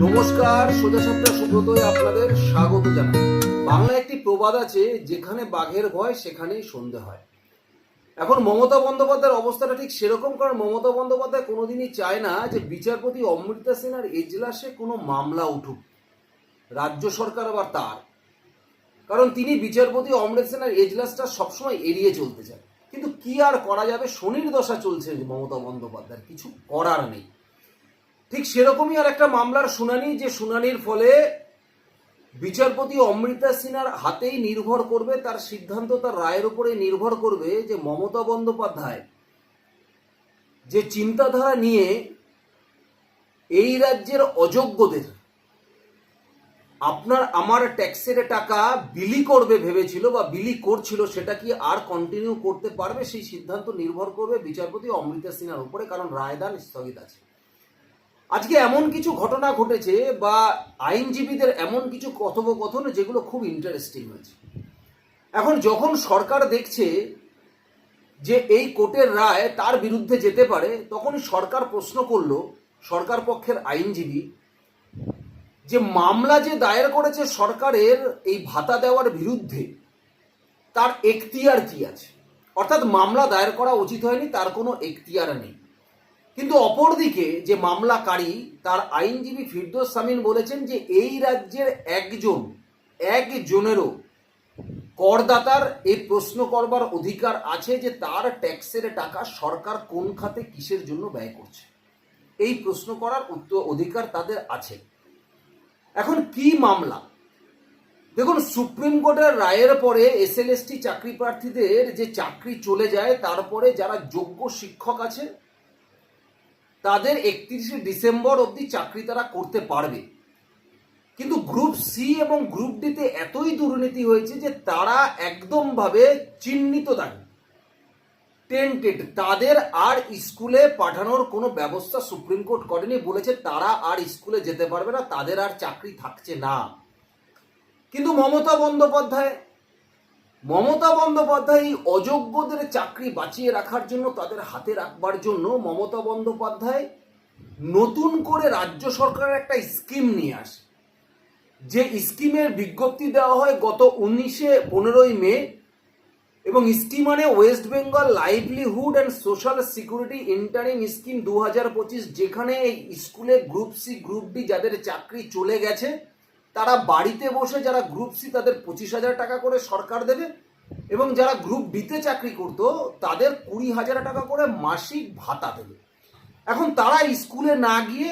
নমস্কার, সোজা সাপটা সুব্রতয় আপনাদের স্বাগত জানাই। বাংলা একটি প্রবাদ আছে, যেখানে বাঘের ভয়, সেখানেই সন্ধে হয়। এখন মমতা বন্দ্যোপাধ্যায়ের অবস্থাটা ঠিক সেরকম, কারণ মমতা বন্দ্যোপাধ্যায় কোনোদিনই চায় না যে বিচারপতি অমৃতা সেনার এজলাসে কোনো মামলা উঠুক। রাজ্য সরকার বা তার। কারণ তিনি বিচারপতি অমৃত সেনার এজলাসটা সবসময় এড়িয়ে চলতে চান। কিন্তু কি আর করা যাবে? শনির দশা চলছে মমতা বন্দ্যোপাধ্যায়ের, কিছু করার নেই। ঠিক সেরকমই আর একটা মামলার শুনানি, যে শুনানির ফলে বিচারপতি অমৃতা সিনহার হাতেই নির্ভর করবে, তার সিদ্ধান্ত তার রায়ের উপরে নির্ভর করবে যে মমতা বন্দ্যোপাধ্যায় যে চিন্তাধারা নিয়ে এই রাজ্যের অযোগ্যদের আপনার আমার ট্যাক্সের টাকা বিলি করবে ভেবেছিল বা বিলি করছিল, সেটা কি আর কন্টিনিউ করতে পারবে? সেই সিদ্ধান্ত নির্ভর করবে বিচারপতি অমৃতা সিনহার উপরে, কারণ রায়দান স্থগিত আছে। আজকে এমন কিছু ঘটনা ঘটেছে বা আইনজীবীদের এমন কিছু কথোপকথন যেগুলো খুব ইন্টারেস্টিং হয়েছে। এখন যখন সরকার দেখছে যে এই কোর্টের রায় তার বিরুদ্ধে যেতে পারে তখন সরকার প্রশ্ন করল, সরকার পক্ষের আইনজীবী, যে মামলা যে দায়ের করেছে সরকারের এই ভাতা দেওয়ার বিরুদ্ধে, তার এখতিয়ার কি আছে? অর্থাৎ মামলা দায়ের করা উচিত হয়নি, তার কোনো এখতিয়ার নেই। কিন্তু অপরদিকে যে মামলাকারী, তার আইনজীবী ফিরদোস সামিন বলেছেন যে এই রাজ্যের একজন, একজনেরও করদাতার এই প্রশ্ন করবার অধিকার আছে যে তার ট্যাক্সের টাকা সরকার কোন খাতে কিসের জন্য ব্যয় করছে। এই প্রশ্ন করার উত্তর, অধিকার তাদের আছে। এখন কি মামলা? দেখুন, সুপ্রিম কোর্টের রায়ের পরে এস এসএলএসটি চাকরি প্রার্থীদের যে চাকরি চলে যায়, তারপরে যারা যোগ্য শিক্ষক আছে তাদের একত্রিশে ডিসেম্বর অবধি চাকরি তারা করতে পারবে। কিন্তু গ্রুপ সি এবং গ্রুপ ডিতে এতই দুর্নীতি হয়েছে যে তারা একদমভাবে চিহ্নিত দাবি টেন্টেড তাদের আর স্কুলে পাঠানোর কোনো ব্যবস্থা সুপ্রিম কোর্ট করেনি বলেছে তারা আর স্কুলে যেতে পারবে না, তাদের আর চাকরি থাকছে না। কিন্তু মমতা বন্দ্যোপাধ্যায় মমতা বন্দ্যোপাধ্যায় এই অযোগ্যদের চাকরি বাঁচিয়ে রাখার জন্য তাদের হাতে রাখবার জন্য মমতা বন্দ্যোপাধ্যায় নতুন করে রাজ্য সরকারের একটা স্কিম নিয়ে আসে। যে স্কিমের বিজ্ঞপ্তি দেওয়া হয় গত উনিশে পনেরোই মে এবং স্কিম মানে west Bengal livelihood and social security interim scheme দু হাজার পঁচিশ, যেখানে এই স্কুলে গ্রুপ সি, গ্রুপ ডি যাদের চাকরি চলে গেছে তারা বাড়িতে বসে যারা গ্রুপ সি তাদের পঁচিশ হাজার টাকা করে সরকার দেবে এবং যারা গ্রুপ বিতে চাকরি করত, তাদের কুড়ি হাজার টাকা করে মাসিক ভাতা দেবে। এখন তারা স্কুলে না গিয়ে,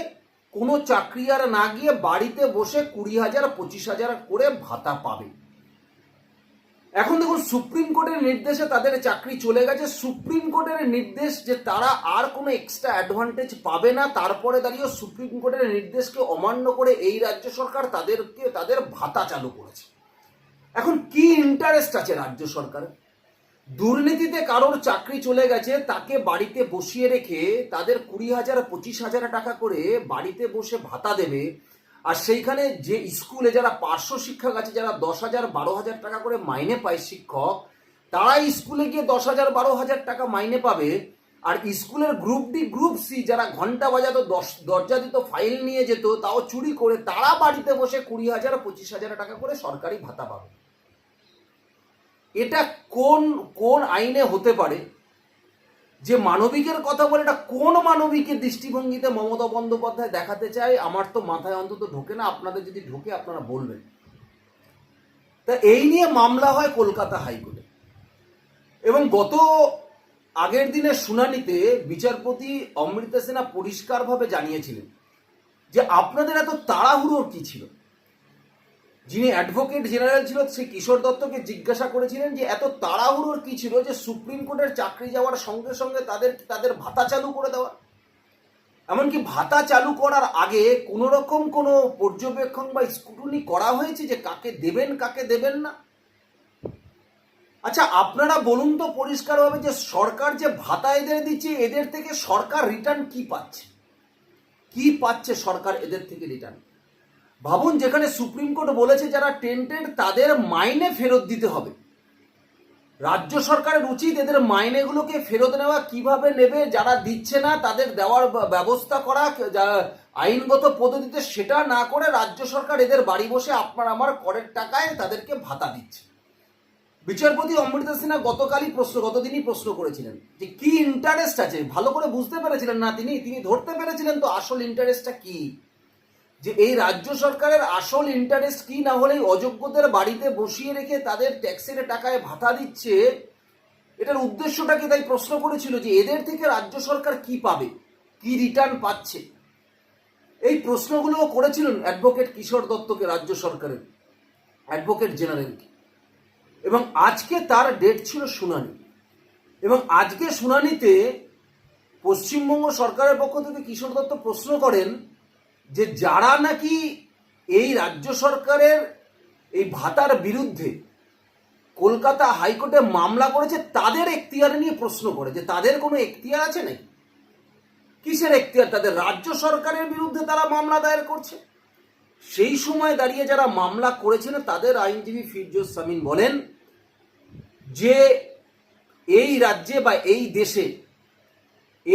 কোনো চাকরি আর না গিয়ে বাড়িতে বসে কুড়ি হাজার, পঁচিশ হাজার করে ভাতা পাবে। এখন দেখুন সুপ্রিম কোর্টের নির্দেশে তাদের চাকরি চলে গেছে। সুপ্রিম কোর্টের নির্দেশ যে তারা আর কোনো এক্সট্রা অ্যাডভান্টেজ পাবে না, তারপরে দাঁড়িয়ে সুপ্রিম কোর্টের নির্দেশকে অমান্য করে এই রাজ্য সরকার তাদেরকে, তাদের ভাতা চালু করেছে। এখন কি ইন্টারেস্ট আছে রাজ্য সরকারের? দুর্নীতিতে কারোর চাকরি চলে গেছে, তাকে বাড়িতে বসিয়ে রেখে তাদের কুড়ি হাজার, পঁচিশ হাজার টাকা করে বাড়িতে বসে ভাতা দেবে আর সেইখানে যে স্কুলে যারা পার্শ্ব শিক্ষক আছে, যারা দশ হাজার, বারো হাজার টাকা করে মাইনে পায় শিক্ষক তারা স্কুলে গিয়ে দশ হাজার, বারো হাজার টাকা মাইনে পাবে। আর স্কুলের গ্রুপ ডি গ্রুপ সি যারা ঘণ্টা বাজাতো, দশ, দরজা দিত ফাইল নিয়ে যেত, তাও চুরি করে তারা বাড়িতে বসে কুড়ি হাজার, পঁচিশ হাজার টাকা করে সরকারি ভাতা পাবে। এটা কোন কোন আইনে হতে পারে? যে মানবিকের কথা বলে এটা কোন মানবিকের দৃষ্টিভঙ্গিতে মমতা বন্দ্যোপাধ্যায় দেখাতে চায়, আমার তো মাথায় অন্তত ঢোকে না। আপনাদের যদি ঢোকে, আপনারা বলবেন। তা এই নিয়ে মামলা হয় কলকাতা হাইকোর্টে। এবং গত আগের দিনের শুনানিতে বিচারপতি অমৃতা সিনহা পরিষ্কারভাবে জানিয়েছিলেন যে আপনাদের এত তাড়াহুড়োর কি ছিল? যিনি অ্যাডভোকেট জেনারেল ছিল, সেই কিশোর দত্তকে জিজ্ঞাসা করেছিলেন যে এত তাড়াহুড়োর কি ছিল যে সুপ্রিম কোর্টের চাকরি যাওয়ার সঙ্গে সঙ্গে তাদের তাদের ভাতা চালু করে দেওয়া? এমনকি ভাতা চালু করার আগে কোনো রকম কোনো পর্যবেক্ষণ বা স্কুটনি করা হয়েছে যে কাকে দেবেন কাকে দেবেন না? আচ্ছা আপনারা বলুন তো পরিষ্কারভাবে যে সরকার যে ভাতা এদের দিচ্ছে, এদের থেকে সরকার রিটার্ন কি পাচ্ছে? কি পাচ্ছে সরকার এদের থেকে রিটার্ন ভাবুন, যেখানে সুপ্রিম কোর্ট বলেছে যারা টেন্টেড, তাদের মাইনে ফেরত দিতে হবে। রাজ্য সরকারের উচিত এদের মাইনেগুলোকে ফেরত নেওয়া। কীভাবে নেবে, যারা দিচ্ছে না, তাদের দেওয়ার ব্যবস্থা করা আইনগত পদ্ধতিতে সেটা না করে রাজ্য সরকার এদের বাড়ি বসে আপনার আমার করের টাকায় তাদেরকে ভাতা দিচ্ছে। বিচারপতি অমৃতা সিনহা গতকালই প্রশ্ন, গতদিনই প্রশ্ন করেছিলেন যে কি ইন্টারেস্ট আছে? ভালো করে বুঝতে পেরেছিলেন না তিনি তিনি ধরতে পেরেছিলেন তো আসল ইন্টারেস্টটা কি? যে এই রাজ্য সরকারের আসল ইন্টারেস্ট কি? না হলেই অযোগ্যদের বাড়িতে বসিয়ে রেখে তাদের ট্যাক্সের টাকায় ভাতা দিচ্ছে? এটার উদ্দেশ্যটাকে তাই প্রশ্ন করেছিল যে এদের থেকে রাজ্য সরকার কি পাবে? কি রিটার্ন পাচ্ছে? এই প্রশ্নগুলো করেছিলেন অ্যাডভোকেট কিশোর দত্তকে রাজ্য সরকারের অ্যাডভোকেট জেনারেলকে এবং আজকে তার ডেট ছিল শুনানি। এবং আজকে শুনানিতে পশ্চিমবঙ্গ সরকারের পক্ষ থেকে কিশোর দত্ত প্রশ্ন করেন যে যারা নাকি এই রাজ্য সরকারের এই ভাতার বিরুদ্ধে কলকাতা হাইকোর্টে মামলা করেছে, তাদের এখতিয়ার নিয়ে প্রশ্ন করে, যে তাদের কোনো এখতিয়ার আছে নাকি? কিসের এখতিয়ার? তাদের রাজ্য সরকারের বিরুদ্ধে তারা মামলা দায়ের করছে। সেই সময় দাঁড়িয়ে যারা মামলা করেছেন, তাদের আইনজীবী ফিরজোস সামিন বলেন যে এই রাজ্যে বা এই দেশে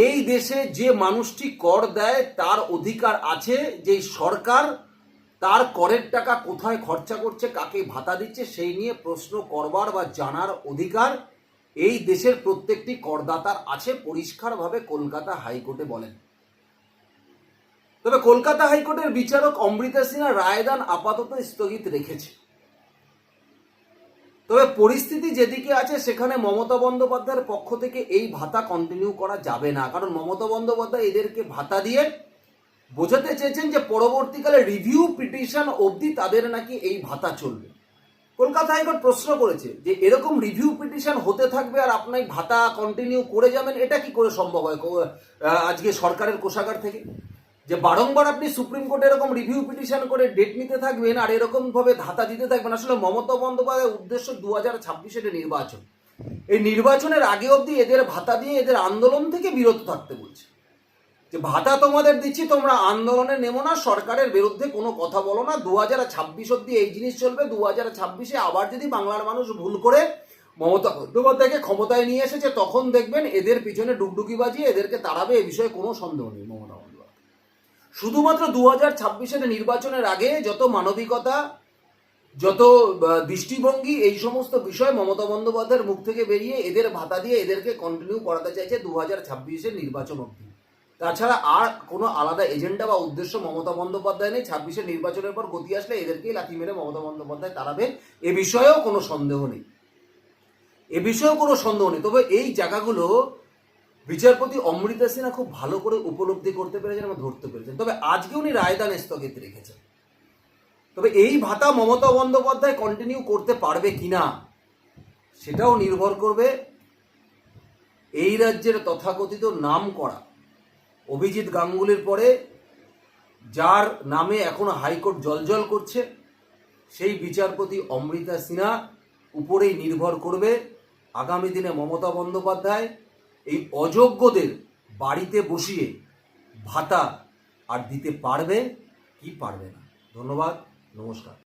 এই দেশে যে মানুষটি কর দেয়, তার অধিকার আছে যে সরকার তার করের টাকা কোথায় খরচা করছে, কাকে ভাতা দিচ্ছে, সেই নিয়ে প্রশ্ন করবার বা জানার অধিকার এই দেশের প্রত্যেকটি করদাতার আছে, পরিষ্কারভাবে কলকাতা হাইকোর্টে বলেন। তবে কলকাতা হাইকোর্টের বিচারক অমৃতা সিনহা রায়দান আপাতত স্থগিত রেখেছে। তবে পরিস্থিতি যেদিকে আছে, সেখানে মমতা বন্দ্যোপাধ্যায়ের পক্ষ থেকে এই ভাতা কন্টিনিউ করা যাবে না। কারণ মমতা বন্দ্যোপাধ্যায় এদেরকে ভাতা দিয়ে বোঝাতে চেয়েছেন যে, পরবর্তীকালে রিভিউ পিটিশন অবধি তাদের নাকি এই ভাতা চলবে। কলকাতা হাইকোর্ট প্রশ্ন করেছে যে, এরকম রিভিউ পিটিশন হতে থাকবে আর আপনি ভাতা কন্টিনিউ করে যাবেন, এটা কি করে সম্ভব হয় আজকে সরকারের কোষাগার থেকে? যে বারংবার আপনি সুপ্রিম কোর্টে এরকম রিভিউ পিটিশন করে ডেট নিতে থাকবেন আর এরকম ভাবে ধাতা দিতে থাকবেন, আসলে মমতা বন্দ্যোপাধ্যায়ের উদ্দেশ্য দু হাজার ছাব্বিশের নির্বাচন। এই নির্বাচনের আগে অবধি এদের ভাতা দিয়ে এদের আন্দোলন থেকে বিরত থাকতে বলছে। যে ভাতা তোমাদের দিচ্ছি, তোমরা আন্দোলনে নেমো না, সরকারের বিরুদ্ধে কোনো কথা বলো না দু হাজার ছাব্বিশ অব্দি এই জিনিস চলবে দু হাজার ছাব্বিশে আবার যদি বাংলার মানুষ ভুল করে মমতা বন্দ্যোপাধ্যায়কে ক্ষমতায় নিয়ে এসেছে, তখন দেখবেন এদের পিছনে ডুগডুগি বাজিয়ে এদেরকে তাড়াবে, এ বিষয়ে কোনো সন্দেহ নেই মমতা শুধুমাত্র দু হাজার ছাব্বিশের নির্বাচনের আগে যত মানবিকতা, যত দৃষ্টিভঙ্গি, এই সমস্ত বিষয় মমতা বন্দ্যোপাধ্যায়ের মুখ থেকে বেরিয়ে এদের ভাতা দিয়ে এদেরকে কন্টিনিউ করাতে চাইছে দু হাজার ছাব্বিশের নির্বাচন অবধি। তাছাড়া আর কোনো আলাদা এজেন্ডা বা উদ্দেশ্য মমতা বন্দ্যোপাধ্যায় নেই। ছাব্বিশের নির্বাচনের পর গতি আসলে এদেরকেই লাথি মেরে মমতা বন্দ্যোপাধ্যায় তাড়াবে এ বিষয়েও কোনো সন্দেহ নেই। এ বিষয়েও কোনো সন্দেহ নেই। তবে এই জায়গাগুলো বিচারপতি অমৃতা সিনহা খুব ভালো করে উপলব্ধি করতে পেরেছেন এবং ধরতে পেরেছেন। তবে আজকে উনি রায়দান স্থগিত রেখেছেন। তবে এই ভাতা মমতা বন্দ্যোপাধ্যায় কন্টিনিউ করতে পারবে কিনা, সেটাও নির্ভর করবে এই রাজ্যের তথাকথিত নাম করা। অভিজিৎ গাঙ্গুলির পরে যার নামে এখন হাইকোর্ট জলজল করছে, সেই বিচারপতি অমৃতা সিনহা উপরেই নির্ভর করবে। আগামী দিনে মমতা বন্দ্যোপাধ্যায় এই অযোগ্যদের বাড়িতে বসিয়ে ভাতা আর দিতে পারবে কি পারবে না। ধন্যবাদ নমস্কার।